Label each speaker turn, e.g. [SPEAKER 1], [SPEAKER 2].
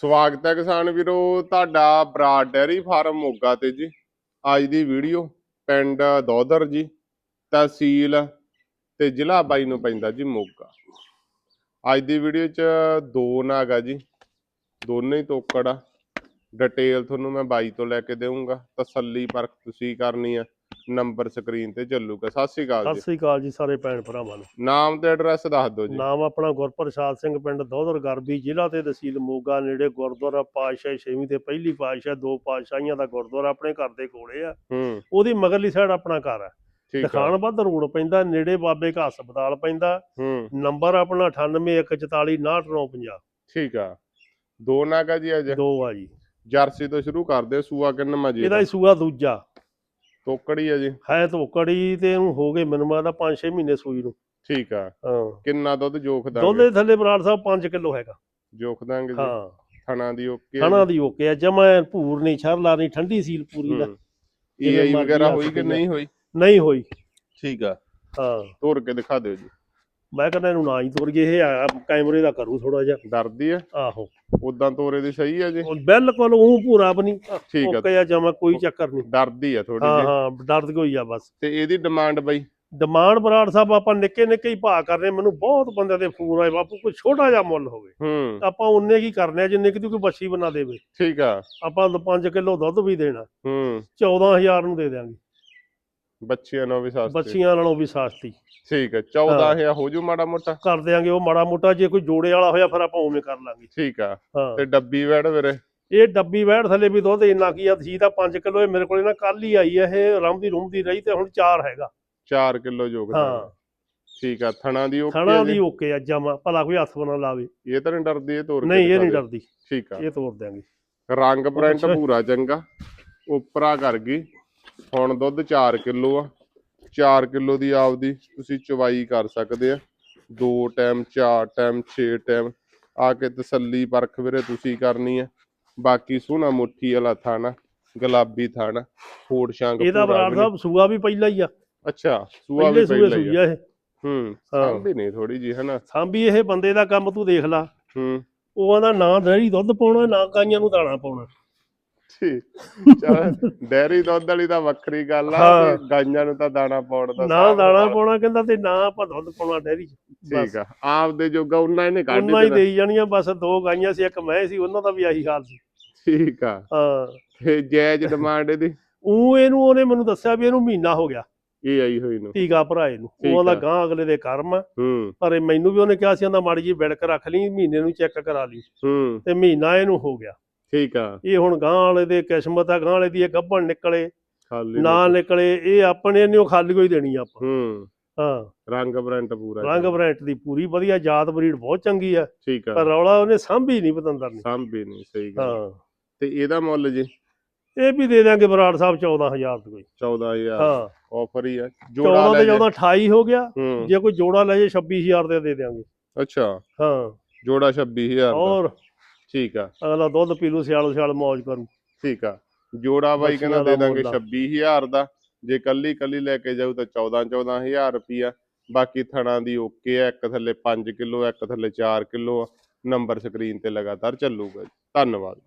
[SPEAKER 1] ਸਵਾਗਤ ਹੈ ਕਿਸਾਨ ਵੀਰੋ, ਤੁਹਾਡਾ ਬਰਾਡ ਡੈਰੀ ਫਾਰਮ ਮੋਗਾ ਤੇ ਜੀ। ਅੱਜ ਦੀ ਵੀਡੀਓ ਪਿੰਡ ਦੋਦਰ ਜੀ, ਤਹਿਸੀਲ ਤੇ ਜ਼ਿਲ੍ਹਾ ਬਾਈ ਨੂੰ ਪੈਂਦਾ ਜੀ ਮੋਗਾ। ਅੱਜ ਦੀ ਵੀਡੀਓ 'ਚ ਦੋ ਨਾਗ ਆ ਜੀ, ਦੋਨੇ ਹੀ ਤੋਕੜ ਆ। ਡਿਟੇਲ ਤੁਹਾਨੂੰ ਮੈਂ ਬਾਈ ਤੋਂ ਲੈ ਕੇ ਦੇਵਾਂਗਾ ਤਸੱਲੀ ਪਰਖ ਤੁਸੀਂ ਕਰਨੀ ਆ। ਨੰਬਰ ਸਕਰੀਨ ਤੇ ਚੱਲੂਗਾ। ਸਤਿ ਸ਼੍ਰੀ ਅਕਾਲ
[SPEAKER 2] ਸਤਿ
[SPEAKER 1] ਜੀ
[SPEAKER 2] ਸ੍ਰੀ ਅਕਾਲ ਜੀ ਸਾਰੇ ਭੈਣ ਭਰਾਵਾਂ ਨੂੰ।
[SPEAKER 1] ਨਾਮ ਤੇ ਐਡਰੈਸ ਦੱਸ ਦਿਓ ਜੀ।
[SPEAKER 2] ਨਾਮ ਆਪਣਾ ਗੁਰਪ੍ਰਸਾਦ ਸਿੰਘ ਪਿੰਡ ਦੋਦਰ ਗਰਬੀ ਜ਼ਿਲ੍ਹਾ ਤੇ ਤਹਿਸੀਲ ਮੋਗਾ ਨੇੜੇ ਗੁਰਦੁਆਰਾ ਪਾਤਸ਼ਾਹ ਛੇਵੀਂ ਤੇ ਪਹਿਲੀ ਪਾਤਸ਼ਾਹ ਦੋ ਪਾਤਸ਼ਾਹੀਆਂ ਦਾ ਗੁਰਦੁਆਰਾ ਆਪਣੇ ਘਰ ਦੇ ਕੋਲੇ ਆ।
[SPEAKER 1] ਹੂੰ।
[SPEAKER 2] ਉਹਦੀ ਮਗਰਲੀ ਸਾਈਡ ਆਪਣਾ ਘਰ ਹੈ
[SPEAKER 1] ਠੀਕ ਆ।
[SPEAKER 2] ਰੋਡ ਪੈਂਦਾ ਨੇੜੇ ਬਾਬੇ ਕਾ ਹਸਪਤਾਲ ਪੈਂਦਾ।
[SPEAKER 1] ਹੂੰ।
[SPEAKER 2] ਨੰਬਰ ਆਪਣਾ 9814499950
[SPEAKER 1] ਠੀਕ ਆ। ਦੋ ਨਾਗਾ ਜੀ ਅੱਜ।
[SPEAKER 2] ਦੋ ਆ ਜੀ।
[SPEAKER 1] ਜਰਸੀ ਤੋਂ ਸ਼ੁਰੂ ਕਰਦੇ ਆ, ਸੂਆ ਕਿੰਨਾ ਜੀ
[SPEAKER 2] ਇਹਦਾ ਹੀ ਸੂਆ ਦੂਜਾ।
[SPEAKER 1] ਤੋਕੜੀ ਆ ਜੀ?
[SPEAKER 2] ਹੈ ਧੋਕੜੀ ਤੇ ਇਹਨੂੰ ਹੋ ਗਏ ਮੈਨੂੰ ਲੱਗਦਾ 5-6 ਮਹੀਨੇ ਸੂਈ ਨੂੰ।
[SPEAKER 1] ਠੀਕ ਆ।
[SPEAKER 2] ਹਾਂ।
[SPEAKER 1] ਕਿੰਨਾ ਦੁੱਧ ਜੋਖ
[SPEAKER 2] ਦੁੱਧ
[SPEAKER 1] ਦਾਂਗੇ
[SPEAKER 2] ਦੇ ਥੱਲੇ ਬਰਾੜ ਸਾਹਿਬ 5 ਕਿਲੋ ਹੈਗਾ।
[SPEAKER 1] ਜੋਖ ਦਾਂਗੇ ਜੀ?
[SPEAKER 2] ਹਾਂ।
[SPEAKER 1] ਥਣਾ ਦੀ ਓਕੇ
[SPEAKER 2] ਥਣਾ ਦੀ ਓਕੇ ਆ ਜਮਾ ਭੂਰ ਨਹੀਂ ਛਰਲਾ ਨਹੀਂ ਠੰਡੀ ਸੀਲ ਪੂਰੀ ਦਾ। ਮਰਜ਼ੀ
[SPEAKER 1] ਵਗੈਰਾ ਹੋਈ ਕਿ ਨਹੀਂ ਹੋਈ?
[SPEAKER 2] ਨਹੀਂ ਹੋਈ।
[SPEAKER 1] ਠੀਕ ਆ।
[SPEAKER 2] ਹਾਂ।
[SPEAKER 1] ਤੋਰ ਕੇ ਦਿਖਾ ਦਿਓ ਜੀ।
[SPEAKER 2] ਮੈਂ ਕਹਿੰਦਾ ਇਹਨੂੰ ਨਾ ਹੀ ਤੁਰ ਗਏ ਇਹ ਆ ਕੈਮਰੇ ਦਾ ਕਰੂ ਥੋੜਾ ਜਿਹਾ।
[SPEAKER 1] ਡਰਦੀ ਆ?
[SPEAKER 2] ਆਹੋ।
[SPEAKER 1] ਉਦਾਂ ਤੋਰੇ ਦੀ ਸਹੀ ਆ ਜੀ?
[SPEAKER 2] ਉਹ ਬਿਲਕੁਲ ਉਹ ਪੂਰਾ ਬਣੀ
[SPEAKER 1] ਠੀਕ ਆ।
[SPEAKER 2] ਓਕੇ ਆ ਜਮਾ ਕੋਈ ਚੱਕਰ ਨਹੀਂ।
[SPEAKER 1] ਡਰਦੀ ਆ ਥੋੜੀ
[SPEAKER 2] ਹਾਂ ਹਾਂ ਦਰਦ ਕੋਈ ਆ ਬਸ।
[SPEAKER 1] ਤੇ ਇਹਦੀ ਡਿਮਾਂਡ ਬਈ?
[SPEAKER 2] ਡਿਮਾਂਡ ਬਰਾੜ ਸਾਹਿਬ ਆਪਾਂ ਨਿੱਕੇ ਨਿੱਕੇ ਹੀ ਭਾਅ ਕਰਨੇ ਮੈਨੂੰ ਬਹੁਤ ਬੰਦਿਆਂ ਦੇ ਫੋਨ ਆਏ ਬਾਪੂ ਕੋਈ ਛੋਟਾ ਜਿਹਾ ਮੁੱਲ ਹੋਵੇ।
[SPEAKER 1] ਹੂੰ।
[SPEAKER 2] ਆਪਾਂ ਉਨੇ ਕੀ ਕਰਨੇ ਜਿੰਨੇ ਕਿ ਕੋਈ ਬੱਚੀ ਬਣਾ ਦੇਵੇ।
[SPEAKER 1] ਠੀਕ ਆ।
[SPEAKER 2] ਆਪਾਂ 5 ਕਿਲੋ ਦੁੱਧ ਵੀ ਦੇਣਾ।
[SPEAKER 1] ਹੂੰ।
[SPEAKER 2] 14000 ਨੂੰ ਦੇ ਦਿਆਂਗੇ।
[SPEAKER 1] ਬੱਚਿਆਂ ਨੂੰ ਵੀ ਸਸਤੀ।
[SPEAKER 2] ਬੱਚੀਆਂ ਨਾਲੋਂ ਵੀ ਸਸਤੀ।
[SPEAKER 1] ਠੀਕ ਆ 14000 ਹੋ। ਜੂ ਮਾੜਾ ਮੋਟਾ?
[SPEAKER 2] ਕਰ ਦਿਆਂਗੇ ਉਹ ਮਾੜਾ ਮੋਟਾ ਜੇ ਕੋਈ ਜੋੜੇ ਵਾਲਾ ਹੋਇਆ ਫਿਰ ਆਪਾਂ ਉਵੇਂ ਕਰ ਲਾਂਗੇ।
[SPEAKER 1] ਠੀਕ ਆ।
[SPEAKER 2] ਹਾਂ।
[SPEAKER 1] ਤੇ ਡੱਬੀ ਵੈੜ ਵੀਰੇ?
[SPEAKER 2] ਇਹ ਡੱਬੀ ਵੈੜ ਥੱਲੇ ਵੀ ਦੁੱਧ ਇੰਨਾ ਕੀ ਆ ਸੀ ਤਾਂ 5 ਕਿਲੋ ਇਹ ਮੇਰੇ ਕੋਲੇ ਨਾ ਕੱਲ ਹੀ ਆਈ ਇਹ ਰੰਮਦੀ ਰੁੰਮਦੀ ਰਹੀ ਤੇ ਹੁਣ 4 ਹੈਗਾ।
[SPEAKER 1] 4 ਕਿਲੋ ਜੋਗ
[SPEAKER 2] ਹਾਂ।
[SPEAKER 1] ਦਾਂਗੇ ਠੀਕ ਆ ਥਣਾ ਦੀ ਓਕੇ
[SPEAKER 2] ਥਣਾ ਦੀ ਓਕੇ ਆ ਜਮਾ ਭਲਾ ਕੋਈ ਹੱਥ ਬਣਾ ਲਾਵੇ।
[SPEAKER 1] ਇਹ ਤਾਂ ਨਹੀਂ ਡਰਦੀ ਇਹ ਤੋਰ ਕੇ
[SPEAKER 2] ਨਹੀਂ ਇਹ ਨਹੀਂ। ਡਰਦੀ।
[SPEAKER 1] ਠੀਕ ਆ।
[SPEAKER 2] ਇਹ ਤੋੜ ਦਿਆਂਗੇ।
[SPEAKER 1] ਰੰਗ ਪ੍ਰਿੰਟ। ਪੂਰਾ ਚੰਗਾ ਉਪਰਾ ਕਰ ਗਈ। ਹੁਣ ਦੁੱਧ 4 ਕਿਲੋ ਆ। 4 ਕਿਲੋ ਦੀ ਆਪਦੀ ਤੁਸੀਂ ਚਵਾਈ ਕਰ ਸਕਦੇ ਆ। ਦੋ ਟਾਈਮ ਚਾਰ ਟਾਈਮ 6 ਟਾਈਮ। ਆ ਕੇ ਤਸੱਲੀ ਪਰਖ ਵੀਰੇ ਤੁਸੀਂ ਕਰਨੀ ਆ। ਬਾਕੀ ਸੋਹਣਾ ਮੁੱਠੀ ਵਾਲਾ ਥਾਣਾ ਗੁਲਾਬੀ ਥਾਣਾ ਫੋੜ ਸ਼ਾਂਗ
[SPEAKER 2] ਇਹਦਾ ਬਰਾੜ। ਸਾਹਿਬ ਸੂਆ ਵੀ ਪਹਿਲਾਂ ਹੀ ਆ।
[SPEAKER 1] ਅੱਛਾ ਸੂਆ ਵੀ ਪਹਿਲਾਂ ਹੀ ਆ।
[SPEAKER 2] ਇਹ।
[SPEAKER 1] ਹੂੰ। ਸਾਂਭੀ ਨਹੀਂ ਥੋੜੀ ਜੀ ਹਨਾ?
[SPEAKER 2] ਸਾਂਭੀ ਇਹ ਬੰਦੇ ਦਾ ਕੰਮ ਤੂੰ ਦੇਖ ਲਾ।
[SPEAKER 1] ਹੂੰ।
[SPEAKER 2] ਉਹ ਆਂਦਾ ਨਾ ਡੈਰੀ ਦੁੱਧ ਪਾਉਣਾ ਨਾ ਗਾਈਆਂ ਨੂੰ ਦਾਣਾ ਪਾਉਣਾ।
[SPEAKER 1] ਚਲ ਡੈਰੀ ਦੁੱਧ ਵਾਲੀ ਤਾਂ ਵੱਖਰੀ ਗੱਲ ਆ
[SPEAKER 2] ਹਾਂ।
[SPEAKER 1] ਤੇ ਗਾਈਆਂ ਨੂੰ ਤਾਂ ਦਾਣਾ ਪਾਉਣ ਦਾ
[SPEAKER 2] ਨਾ
[SPEAKER 1] ਹਿਸਾਬ
[SPEAKER 2] ਦਾਣਾ
[SPEAKER 1] ਨਾਲ।
[SPEAKER 2] ਪਾਉਣਾ ਕਹਿੰਦਾ ਤੇ ਨਾ ਆਪਾਂ ਦੁੱਧ ਪਾਉਣਾ ਡੈਰੀ ਚ
[SPEAKER 1] ਠੀਕ ਆ ਆਪ ਦੇ ਜੋਗਾ ਉਹਨਾਂ ਇਹਨੇ ਕੱਢ
[SPEAKER 2] ਉਹਨਾਂ ਹੀ ਦੇਈ ਜਾਣੀਆਂ ਬਸ ਦੋ ਗਾਈਆਂ ਸੀ ਇੱਕ ਮੈਂ ਸੀ ਉਹਨਾਂ ਦਾ ਵੀ ਆਹੀ ਹਾਲ ਸੀ।
[SPEAKER 1] ਠੀਕ ਆ।
[SPEAKER 2] ਹਾਂ।
[SPEAKER 1] ਤੇ ਜਾਇਜ਼ ਡਿਮਾਂਡ ਇਹਦੀ?
[SPEAKER 2] ਉਹ ਇਹਨੂੰ ਉਹਨੇ ਮੈਨੂੰ ਦੱਸਿਆ ਵੀ ਇਹਨੂੰ ਮਹੀਨਾ ਹੋ ਗਿਆ।
[SPEAKER 1] ਇਹ ਆਈ ਹੋਈ ਨੂੰ।
[SPEAKER 2] ਟੀਕਾ ਭਰਾਏ ਨੂੰ
[SPEAKER 1] ਠੀਕ
[SPEAKER 2] ਉਹਦਾ
[SPEAKER 1] ਆ।
[SPEAKER 2] ਗਾਂ ਅਗਲੇ ਦੇ ਕਰਮ ਆ।
[SPEAKER 1] ਹੂੰ।
[SPEAKER 2] ਪਰ ਇਹ ਮੈਨੂੰ ਵੀ ਉਹਨੇ ਕਿਹਾ ਸੀ ਆਂਦਾ ਮਾੜੀ ਜੀ ਬਿੜਕ ਰੱਖ ਲਈ ਮਹੀਨੇ ਨੂੰ ਚੈੱਕ ਕਰਾ ਲਈ।
[SPEAKER 1] ਹੂੰ।
[SPEAKER 2] ਤੇ ਮਹੀਨਾ ਇਹਨੂੰ ਹੋ ਗਿਆ।
[SPEAKER 1] ਠੀਕ ਆ।
[SPEAKER 2] ਇਹ ਹੁਣ ਗਾਂ ਵਾਲੇ ਦੇ ਕਿਸਮਤ ਆ ਗਾਂ ਵਾਲੇ ਦੀ ਇਹ ਗੱਭਣ ਨਿਕਲੇ
[SPEAKER 1] ਖਾਲੀ
[SPEAKER 2] ਨਾ ਨਿਕਲੇ ਇਹ ਆਪਣੇ ਨੂੰ ਖਾਲੀ ਕੋਈ ਦੇਣੀ ਆ ਆਪਾਂ।
[SPEAKER 1] ਹੂੰ।
[SPEAKER 2] ਹਾਂ।
[SPEAKER 1] ਰੰਗ ਬਰੰਟ ਪੂਰਾ
[SPEAKER 2] ਰੰਗ ਬਰੈਂਟ ਦੀ ਪੂਰੀ ਵਧੀਆ ਜਾਤ ਬਰੀਡ ਬਹੁਤ ਚੰਗੀ ਆ।
[SPEAKER 1] ਠੀਕ ਆ।
[SPEAKER 2] ਪਰ ਰੌਲਾ ਉਹਨੇ ਸਾਂਭੀ ਨਹੀਂ ਪਤੰਦਰ ਨੇ।
[SPEAKER 1] ਸਾਂਭੀ ਨਹੀਂ ਸਹੀ ਗੱਲ
[SPEAKER 2] ਹਾਂ।
[SPEAKER 1] ਤੇ ਇਹਦਾ ਮੁੱਲ ਜੀ?
[SPEAKER 2] ਇਹ ਵੀ ਦੇ ਦਿਆਂਗੇ ਬਰਾੜ ਸਾਹਿਬ 14000 ਦੀ ਕੋਈ
[SPEAKER 1] 14000
[SPEAKER 2] ਹਾਂ।
[SPEAKER 1] ਆਫਰ ਹੀ ਆ। ਜੋੜਾ
[SPEAKER 2] 14
[SPEAKER 1] ਲੈ
[SPEAKER 2] ਤੇ
[SPEAKER 1] ਜੇ।
[SPEAKER 2] 14 28 ਹੋ ਗਿਆ। ਜੇ ਕੋਈ ਜੋੜਾ ਲੈ ਜੇ 26000 ਦੇ ਦੇ ਦਿਆਂਗੇ।
[SPEAKER 1] ਅੱਛਾ।
[SPEAKER 2] ਹਾਂ।
[SPEAKER 1] ਜੋੜਾ 26000 ਦਾ।
[SPEAKER 2] ਔਰ
[SPEAKER 1] ਠੀਕ ਆ।
[SPEAKER 2] ਅਗਲਾ ਦੁੱਧ ਪੀ ਲੂ ਸਿਆਲੋ ਸਿਆਲ ਮौज ਕਰੂ।
[SPEAKER 1] ਠੀਕ ਆ। ਜੋੜਾ ਬਾਈ ਕਹਿੰਦਾ ਦੇ ਦਾਂਗੇ
[SPEAKER 2] ਮੁੱਲ ਆ।
[SPEAKER 1] 26000 ਦਾ। ਜੇ ਕੱਲੀ ਕੱਲੀ ਲੈ ਕੇ ਜਾਊ ਤਾਂ 14 14000 ਰੁਪਿਆ ਬਾਕੀ ਥਣਾ ਦੀ ਓਕੇ ਆ ਇੱਕ ਥੱਲੇ 5 ਕਿਲੋ ਇੱਕ ਥੱਲੇ 4 ਕਿਲੋ ਨੰਬਰ ਸਕਰੀਨ ਤੇ ਲਗਾਤਾਰ ਚੱਲੂਗਾ। ਧੰਨਵਾਦ।